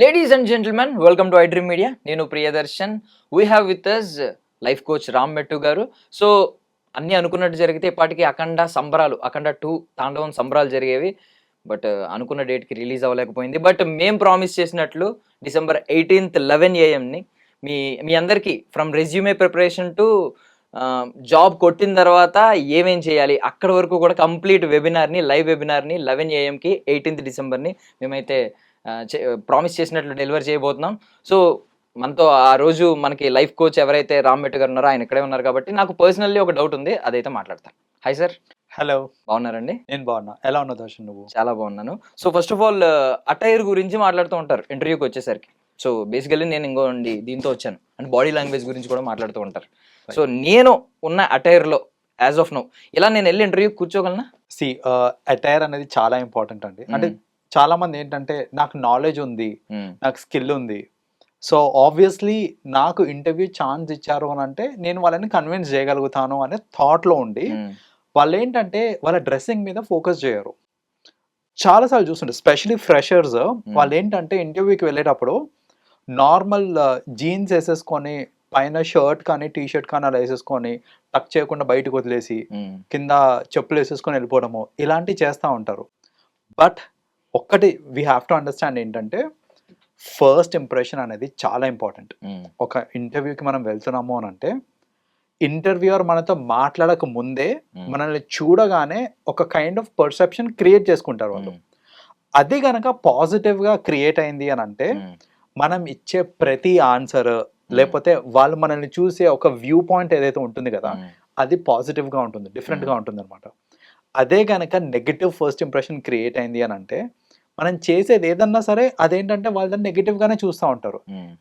Ladies and gentlemen welcome to iDream media నేను Priyadarshan. We have with us life coach Ram Mettu garu. So అన్నీ అనుకున్నట్టు జరిగితే ఇప్పటికీ అఖండ సంబరాలు అఖండ టూ తాండవం సంబరాలు జరిగేవి. బట్ అనుకున్న డేట్కి రిలీజ్ అవ్వలేకపోయింది. బట్ మేం ప్రామిస్ చేసినట్లు డిసెంబర్ ఎయిటీన్త్ లెవెన్ ఏఎంని మీ మీ అందరికీ from resume preparation to job కొట్టిన తర్వాత ఏమేం చేయాలి? అక్కడ వరకు కూడా కంప్లీట్ వెబినార్ని లైవ్ వెబినార్ని లెవెన్ ఏఎంకి ఎయిటీన్త్ డిసెంబర్ని మేమైతే ప్రామిస్ చేసినట్లు డెలివర్ చేయబోతున్నాం. సో మనతో ఆ రోజు మనకి లైఫ్ కోచ్ ఎవరైతే రామ్ గారు ఉన్నారో ఆయన ఇక్కడే ఉన్నారు కాబట్టి నాకు పర్సనల్లీ ఒక డౌట్ ఉంది అదైతే మాట్లాడతాను హాయ్ సార్ హలో బాగున్నారండి? నేను బాగున్నా. ఎలా ఉన్నావు దర్శన్ నువ్వు? చాలా బాగున్నాను. So first of all attire గురించి మాట్లాడుతూ ఉంటారు ఇంటర్వ్యూకి వచ్చేసరికి. సో బేసికల్లీ నేను ఇంకోండి దీంతో వచ్చాను. అండ్ బాడీ లాంగ్వేజ్ గురించి కూడా మాట్లాడుతూ ఉంటారు. సో నేను ఉన్న అటైర్లో యాజ్ ఆఫ్ నో ఇలా నేను వెళ్ళి ఇంటర్వ్యూ కూర్చోగలనా? సి అటైర్ అనేది చాలా ఇంపార్టెంట్ అండి. అంటే చాలా మంది ఏంటంటే నాకు నాలెడ్జ్ ఉంది. నాకు స్కిల్ ఉంది సో ఆబ్వియస్లీ నాకు ఇంటర్వ్యూ ఛాన్స్ ఇచ్చారు అని అంటే నేను వాళ్ళని కన్విన్స్ చేయగలుగుతాను అనే థాట్లో ఉండి. వాళ్ళు ఏంటంటే వాళ్ళ డ్రెస్సింగ్ మీద ఫోకస్ చేయరు చాలాసార్లు చూస్తుంటారు స్పెషలీ ఫ్రెషర్స్ వాళ్ళు ఏంటంటే ఇంటర్వ్యూకి వెళ్ళేటప్పుడు నార్మల్ జీన్స్ వేసేసుకొని పైన షర్ట్ కానీ టీ షర్ట్ కానీ అలా వేసేసుకొని టక్ చేయకుండా బయటకు వదిలేసి. కింద చెప్పులు వేసేసుకొని వెళ్ళిపోవడము ఇలాంటివి చేస్తూ ఉంటారు బట్ ఒక్కటి వీ హ్యావ్ టు అండర్స్టాండ్ ఏంటంటే ఫస్ట్ ఇంప్రెషన్ అనేది చాలా ఇంపార్టెంట్ మ్మ్. ఒక ఇంటర్వ్యూకి మనం వెళ్తున్నాము అని అంటే ఇంటర్వ్యూయర్ మనతో మాట్లాడక ముందే మ్మ్. మనల్ని చూడగానే ఒక కైండ్ ఆఫ్ పర్సెప్షన్ క్రియేట్ చేసుకుంటారు వాళ్ళు మ్మ్. అది గనక పాజిటివ్గా క్రియేట్ అయింది అని అంటే. మనం ఇచ్చే ప్రతి ఆన్సర్ లేకపోతే వాళ్ళు మనల్ని చూసే ఒక వ్యూ పాయింట్ ఏదైతే ఉంటుంది కదా. అది పాజిటివ్గా ఉంటుంది డిఫరెంట్గా ఉంటుంది అనమాట అదే కనుక నెగిటివ్ ఫస్ట్ ఇంప్రెషన్ క్రియేట్ అయింది అని అంటే మనం చేసేది ఏదన్నా సరే అదేంటంటే వాళ్ళు దాన్ని నెగిటివ్ గానే చూస్తూ ఉంటారు.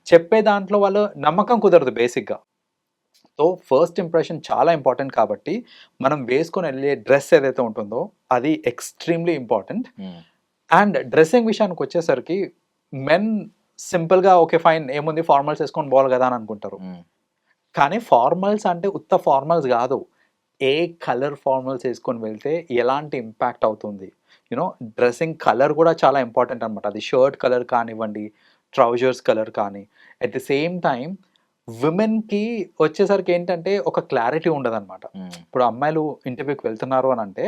చెప్పే దాంట్లో వాళ్ళు నమ్మకం కుదరదు బేసిక్గా. సో ఫస్ట్ ఇంప్రెషన్ చాలా ఇంపార్టెంట్ కాబట్టి మనం వేసుకొని వెళ్ళే డ్రెస్ ఏదైతే ఉంటుందో అది ఎక్స్ట్రీమ్లీ ఇంపార్టెంట్. అండ్ డ్రెస్సింగ్ విషయానికి వచ్చేసరికి మెన్ సింపుల్గా ఓకే ఫైన్ ఏముంది? ఫార్మల్స్ వేసుకొని పోవాలి కదా అని అనుకుంటారు. కానీ ఫార్మల్స్ అంటే ఉత్త ఫార్మల్స్ కాదు. ఏ కలర్ ఫార్మల్స్ వేసుకొని వెళ్తే ఎలాంటి ఇంపాక్ట్ అవుతుంది? యూనో డ్రెస్సింగ్ కలర్ కూడా చాలా ఇంపార్టెంట్ అనమాట అది షర్ట్ కలర్ కానివ్వండి ట్రౌజర్స్ కలర్ కానీ. అట్ ది సేమ్ టైం విమెన్కి వచ్చేసరికి ఏంటంటే ఒక క్లారిటీ ఉండదు అనమాట మ్మ్. ఇప్పుడు అమ్మాయిలు ఇంటర్వ్యూకి వెళ్తున్నారు అని అంటే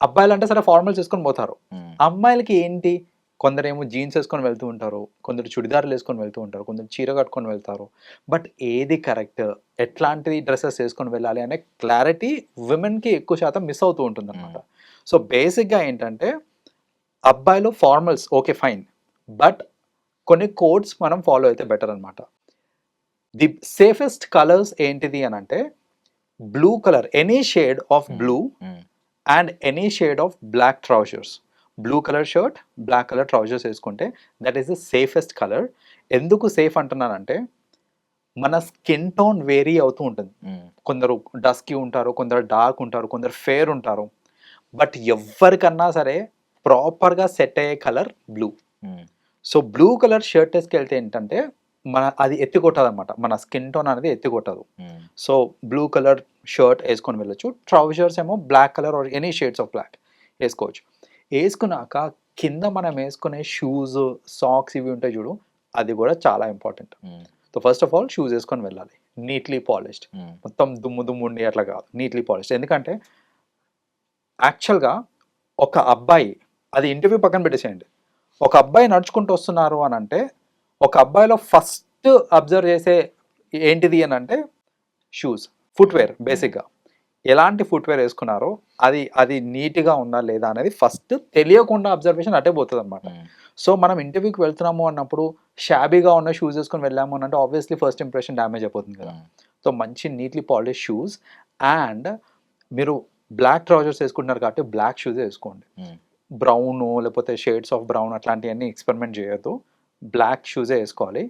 అబ్బాయిలు అంటే సరే ఫార్మల్స్ వేసుకొని పోతారు. మ్మ్. అమ్మాయిలకి ఏంటి? కొందరేమో జీన్స్ వేసుకొని వెళ్తూ ఉంటారు కొందరు చుడిదార్లు వేసుకొని వెళ్తూ ఉంటారు కొందరు చీర కట్టుకొని వెళ్తారు. బట్ ఏది కరెక్ట్ ఎట్లాంటి డ్రెస్సెస్ వేసుకొని వెళ్ళాలి అనే క్లారిటీ విమెన్కి ఎక్కువ శాతం మిస్ అవుతూ ఉంటుంది అనమాట సో బేసిక్గా ఏంటంటే అబ్బాయిలు ఫార్మల్స్ ఓకే ఫైన్. బట్ కొన్ని కోడ్స్ మనం ఫాలో అయితే బెటర్ అనమాట ది సేఫెస్ట్ కలర్స్ ఏంటిది అని అంటే blue colour any shade of blue hmm. And any shade of black trousers. Blue colour shirt black colour trousers వేసుకుంటే that is the safest colour. ఎందుకు safe అంటున్నానంటే మన స్కిన్ టోన్ వేరీ అవుతూ ఉంటుంది. మ్మ్. కొందరు డస్కీ ఉంటారు కొందరు డార్క్ ఉంటారు కొందరు ఫేర్ ఉంటారు. బట్ ఎవరికన్నా సరే ప్రాపర్గా సెట్ అయ్యే కలర్ బ్లూ. మ్మ్. సో బ్లూ కలర్ షర్ట్ వేసుకెళ్తే ఏంటంటే మన అది ఎత్తికొట్టదు అనమాట మన స్కిన్ టోన్ అనేది ఎత్తికొట్టదు. మ్మ్. సో బ్లూ కలర్ షర్ట్ వేసుకొని వెళ్ళొచ్చు. ట్రౌజర్స్ ఏమో black colour or any shades of black వేసుకోవచ్చు. వేసుకున్నాక కింద మనం వేసుకునే షూస్ సాక్స్ ఇవి ఉంటాయి చూడు అది కూడా చాలా important. Hmm. So first of all shoes వేసుకొని వెళ్ళాలి. Neatly polished. మొత్తం దుమ్ము దుమ్ము ఉండి అట్లా కాదు. Neatly polished. ఎందుకంటే యాక్చువల్గా ఒక అబ్బాయి అది ఇంటర్వ్యూ పక్కన పెట్టేసేయండి ఒక అబ్బాయి నడుచుకుంటూ వస్తున్నారు అని అంటే ఒక అబ్బాయిలో ఫస్ట్ అబ్జర్వ్ చేసే ఏంటిది అని అంటే షూస్ ఫుట్వేర్ బేసిక్గా ఎలాంటి ఫుట్వేర్ వేసుకున్నారో అది అది నీట్గా ఉందా లేదా అనేది ఫస్ట్ తెలియకుండా అబ్జర్వేషన్ అటే పోతుంది అనమాట. సో మనం ఇంటర్వ్యూకి వెళ్తున్నాము అన్నప్పుడు షాబీగా ఉన్న షూస్ వేసుకొని వెళ్ళాము అని అంటే ఆబ్వియస్లీ ఫస్ట్ ఇంప్రెషన్ డ్యామేజ్ అయిపోతుంది కదా. సో మంచి నీట్లీ పాలిష్ షూస్ అండ్ మీరు బ్లాక్ ట్రౌజర్స్ వేసుకుంటున్నారు కాబట్టి బ్లాక్ షూస్ వేసుకోండి. బ్రౌన్ లేకపోతే షేడ్స్ ఆఫ్ బ్రౌన్ అట్లాంటివన్నీ ఎక్స్పెరిమెంట్ చేయొద్దు బ్లాక్ షూసే వేసుకోవాలి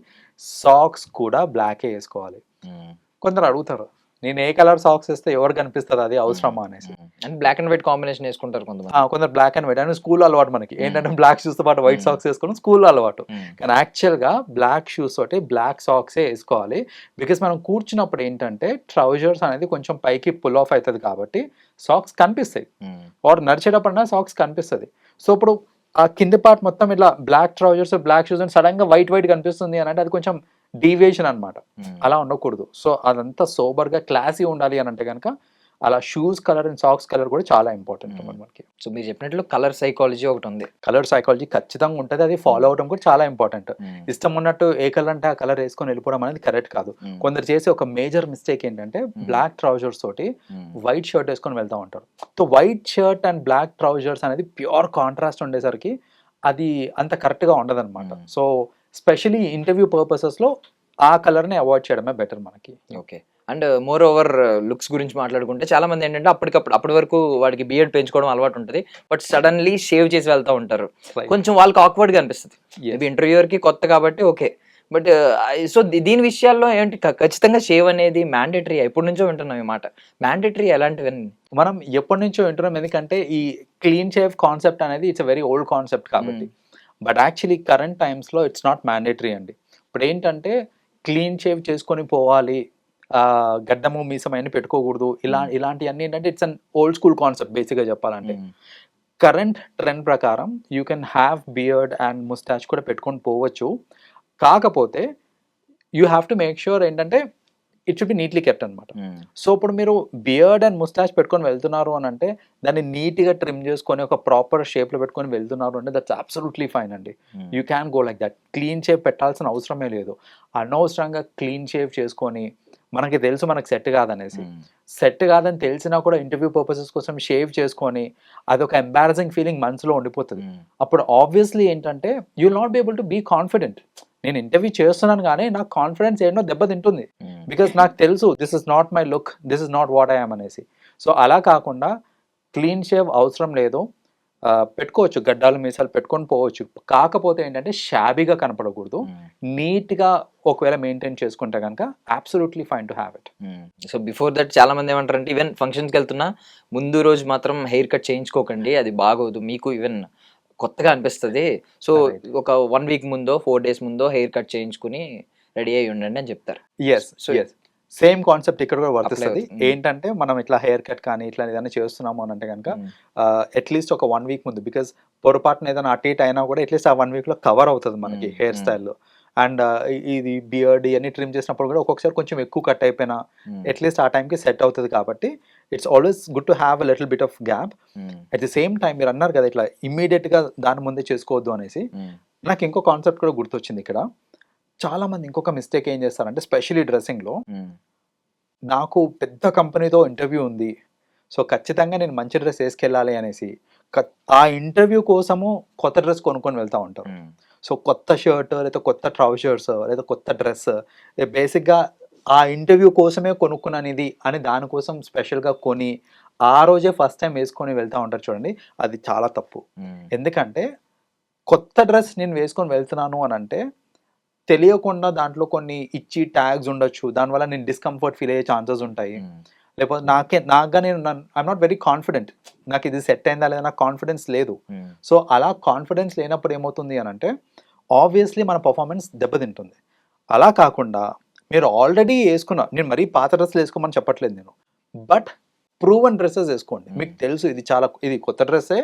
సాక్స్ కూడా బ్లాకే వేసుకోవాలి మ్మ్. కొందరు అడుగుతారు నేను ఏ కలర్ సాక్స్ వేస్తే ఎవరు కనిపిస్తుంది అది అవసరమా అనేసి. And black and white combination వేసుకుంటారు కొంతమంది. కొందరు బ్లాక్ అండ్ వైట్ అని స్కూల్ అలవాటు మనకి. ఏంటంటే బ్లాక్ షూస్తో పాటు వైట్. సాక్స్ వేసుకోవడం స్కూల్ అలవాటు. కానీ యాక్చువల్గా బ్లాక్ షూస్ తోటి బ్లాక్ సాక్సే వేసుకోవాలి. బికాస్ మనం కూర్చున్నప్పుడు ఏంటంటే ట్రౌజర్స్ అనేది కొంచెం పైకి పుల్ ఆఫ్ అవుతుంది కాబట్టి సాక్స్ కనిపిస్తాయి. మ్మ్. ఆర్ నడిచేటప్పుడైనా సాక్స్ కనిపిస్తుంది. సో ఇప్పుడు ఆ కింద పార్ట్ మొత్తం ఇట్లా బ్లాక్ ట్రౌజర్స్ బ్లాక్ షూస్ అని సడన్గా వైట్ వైట్ కనిపిస్తుంది అని అంటే అది కొంచెం డీవియేషన్ అన్నమాట. అలా ఉండకూడదు. సో అదంతా సోబర్గా క్లాసీ ఉండాలి అని అంటే కనుక అలా shoes colour and socks colour కూడా చాలా ఇంపార్టెంట్ Hmm. మనకి. సో మీరు చెప్పినట్లు కలర్ సైకాలజీ ఒకటి ఉంది. కలర్ సైకాలజీ ఖచ్చితంగా ఉంటుంది. అది ఫాలో అవడం కూడా చాలా ఇంపార్టెంట్. ఇష్టం ఉన్నట్టు ఏ కలర్ అంటే ఆ కలర్ వేసుకొని వెళ్ళిపోవడం అనేది కరెక్ట్ కాదు. కొందరు చేసే ఒక మేజర్ మిస్టేక్ ఏంటంటే బ్లాక్ ట్రౌజర్స్ తోటి వైట్ షర్ట్ వేసుకొని వెళ్తూ ఉంటారు so white shirt and black trousers అనేది ప్యూర్ కాంట్రాస్ట్ ఉండేసరికి అది అంత కరెక్ట్గా ఉండదన్నమాట. Hmm. సో స్పెషలీ ఇంటర్వ్యూ పర్పసెస్లో ఆ కలర్ని అవాయిడ్ చేయడమే బెటర్ మనకి. Okay. And moreover looks గురించి మాట్లాడుకుంటే చాలా మంది ఏంటంటే అప్పటికప్పుడు అప్పటి వరకు వాడికి బియర్డ్ పెంచుకోవడం అలవాటు ఉంటుంది. బట్ సడన్లీ షేవ్ చేసి వెళ్తూ ఉంటారు. కొంచెం వాళ్ళకి awkward గా అనిపిస్తుంది. మేబీ ఇంటర్వ్యూయర్కి కొత్త కాబట్టి ఓకే. బట్ సో దీని విషయాల్లో ఏంటి ఖచ్చితంగా షేవ్ అనేది మ్యాండేటరీ ఎప్పటి నుంచో వింటున్నాం ఈ మాట. మ్యాండేటరీ ఎలాంటివన్నీ? మనం ఎప్పటి నుంచో వింటున్నాం ఎందుకంటే ఈ క్లీన్ షేవ్ కాన్సెప్ట్ అనేది ఇట్స్ వెరీ ఓల్డ్ కాన్సెప్ట్ కాబట్టి. బట్ యాక్చువల్లీ కరెంట్ టైమ్స్లో ఇట్స్ నాట్ మ్యాండేటరీ అండి. ఇప్పుడు ఏంటంటే క్లీన్ షేవ్ చేసుకొని పోవాలి గడ్డము మీసం అన్ని పెట్టుకోకూడదు ఇలా Hmm. ఇలాంటివన్నీ ఏంటంటే it's an old school concept బేసిక్గా చెప్పాలంటే. కరెంట్ ట్రెండ్ ప్రకారం you can have beard and moustache కూడా పెట్టుకొని పోవచ్చు. కాకపోతే you have to make sure ఏంటంటే it should be neatly kept అనమాట సో ఇప్పుడు మీరు బియర్డ్ అండ్ ముస్టాచ్ పెట్టుకొని వెళ్తున్నారు అని అంటే దాన్ని నీట్గా ట్రిమ్ చేసుకొని ఒక ప్రాపర్ షేప్లో పెట్టుకొని వెళ్తున్నారు అంటే దట్స్ అబ్సల్యూట్లీ ఫైన్ అండి. You can go like that clean shape పెట్టాల్సిన అవసరమే లేదు. అనవసరంగా క్లీన్ షేప్ చేసుకొని మనకి తెలుసు మనకు సెట్ కాదనేసి. సెట్ కాదని తెలిసినా కూడా ఇంటర్వ్యూ పర్పసెస్ కోసం షేవ్ చేసుకొని అదొక ఎంబారసింగ్ ఫీలింగ్ మనసులో ఉండిపోతుంది. అప్పుడు ఆబ్వియస్లీ ఏంటంటే you not be able to be confident నేను ఇంటర్వ్యూ చేస్తున్నాను కానీ నాకు కాన్ఫిడెన్స్ ఏంటో దెబ్బతింటుంది బికాస్ నాకు తెలుసు this is not my look this is not what I'm అనేసి. సో అలా కాకుండా క్లీన్ షేవ్ అవసరం లేదు. పెట్టుకోవచ్చు గడ్డాలు మీసాలు పెట్టుకొని పోవచ్చు. కాకపోతే ఏంటంటే షాబీగా కనపడకూడదు. నీట్గా ఒకవేళ మెయింటైన్ చేసుకుంటే కనుక absolutely fine to have it so before that చాలా మంది ఏమంటారంటే ఈవెన్ ఫంక్షన్స్కి వెళ్తున్నా ముందు రోజు మాత్రం హెయిర్ కట్ చేయించుకోకండి అది బాగోదు. మీకు ఈవెన్ కొత్తగా అనిపిస్తుంది. సో. ఒక వన్ వీక్ ముందో ఫోర్ డేస్ ముందో హెయిర్ కట్ చేయించుకుని రెడీ అయ్యి ఉండండి అని చెప్తారు. Yes So- yes same concept ఇక్కడ కూడా వర్తిస్తుంది. ఏంటంటే మనం ఇట్లా హెయిర్ కట్ కానీ ఇట్లా ఏదైనా చేస్తున్నాము అని అంటే కనుక అట్లీస్ట్ ఒక వన్ వీక్ ముందు బికాస్ పొరపాటున ఏదైనా అటు ఇటు అయినా కూడా అట్లీస్ట్ ఆ వన్ వీక్లో కవర్ అవుతుంది మనకి హెయిర్. స్టైల్లో. అండ్ ఇది బియర్డ్ ఇవన్నీ ట్రిమ్ చేసినప్పుడు కూడా ఒక్కొక్కసారి కొంచెం ఎక్కువ కట్ అయిపోయినా అట్లీస్ట్ ఆ టైంకి సెట్ అవుతుంది కాబట్టి it's always good to have a little bit of gap at the same time మీరు అన్నారు కదా ఇట్లా ఇమ్మీడియట్గా దాని ముందే చేసుకోవద్దు అనేసి. నాకు ఇంకో కాన్సెప్ట్ కూడా గుర్తొచ్చింది ఇక్కడ. చాలా మంది ఇంకొక మిస్టేక్ ఏం చేస్తారంటే స్పెషలీ డ్రెస్సింగ్లో నాకు పెద్ద కంపెనీతో ఇంటర్వ్యూ ఉంది. సో ఖచ్చితంగా నేను మంచి డ్రెస్ వేసుకెళ్ళాలి అనేసి. ఆ ఇంటర్వ్యూ కోసము కొత్త డ్రెస్ కొనుక్కొని వెళ్తూ ఉంటారు. సో కొత్త షర్ట్ లేదా కొత్త ట్రౌజర్స్ లేదా కొత్త డ్రెస్ బేసిక్గా ఆ ఇంటర్వ్యూ కోసమే కొనుక్కున్నాను ఇది అని దానికోసం స్పెషల్గా కొని ఆ రోజే ఫస్ట్ టైం వేసుకొని వెళ్తూ ఉంటారు చూడండి. అది చాలా తప్పు. ఎందుకంటే కొత్త డ్రెస్ నేను వేసుకొని వెళ్తున్నాను అని అంటే తెలియకుండా దాంట్లో కొన్ని ఇచ్చి ట్యాగ్స్ ఉండొచ్చు. దానివల్ల నేను డిస్కంఫర్ట్ ఫీల్ అయ్యే ఛాన్సెస్ ఉంటాయి. లేకపోతే నాకే నాకుగా నేను ఐఎమ్ నాట్ వెరీ కాన్ఫిడెంట్ నాకు ఇది సెట్ అయిందా లేదా నాకు కాన్ఫిడెన్స్ లేదు. సో అలా కాన్ఫిడెన్స్ లేనప్పుడు ఏమవుతుంది అని అంటే ఆబ్వియస్లీ మన పర్ఫార్మెన్స్ దెబ్బతింటుంది. అలా కాకుండా మీరు ఆల్రెడీ వేసుకున్న నేను మరీ పాత డ్రెస్సులు వేసుకోమని చెప్పట్లేదు నేను. బట్ ప్రూవన్ డ్రెస్సెస్ వేసుకోండి. మీకు తెలుసు ఇది చాలా ఇది కొత్త డ్రెస్సే.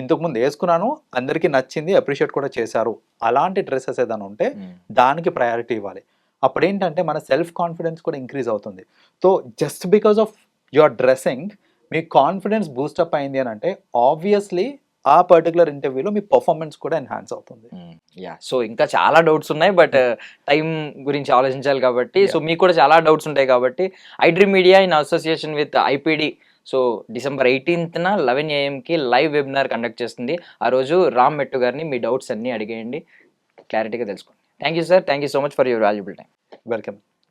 ఇంతకుముందు వేసుకున్నాను అందరికీ నచ్చింది అప్రిషియేట్ కూడా చేశారు. అలాంటి డ్రెస్సెస్ ఏదైనా ఉంటే దానికి ప్రయారిటీ ఇవ్వాలి. అప్పుడు ఏంటంటే మన సెల్ఫ్ కాన్ఫిడెన్స్ కూడా ఇంక్రీజ్ అవుతుంది. So just because of your dressing me confidence boost up అయింది అని అంటే ఆబ్వియస్లీ ఆ పర్టికులర్ ఇంటర్వ్యూలో మీ పర్ఫార్మెన్స్ కూడా ఎన్హాన్స్ అవుతుంది. యా సో ఇంకా చాలా డౌట్స్ ఉన్నాయి బట్ టైం గురించి ఆలోచించాలి కాబట్టి సో మీకు కూడా చాలా డౌట్స్ ఉంటాయి కాబట్టి iDream media in association with IPD so December ఎయిటీన్త్న eleven ఏఎంకి లైవ్ వెబినార్ కండక్ట్ చేస్తుంది. ఆ రోజు రామ్ మెట్టు గారిని మీ డౌట్స్ అన్నీ అడిగేయండి. క్లారిటీగా తెలుసుకోండి. Thank you sir thank you so much for your valuable time welcome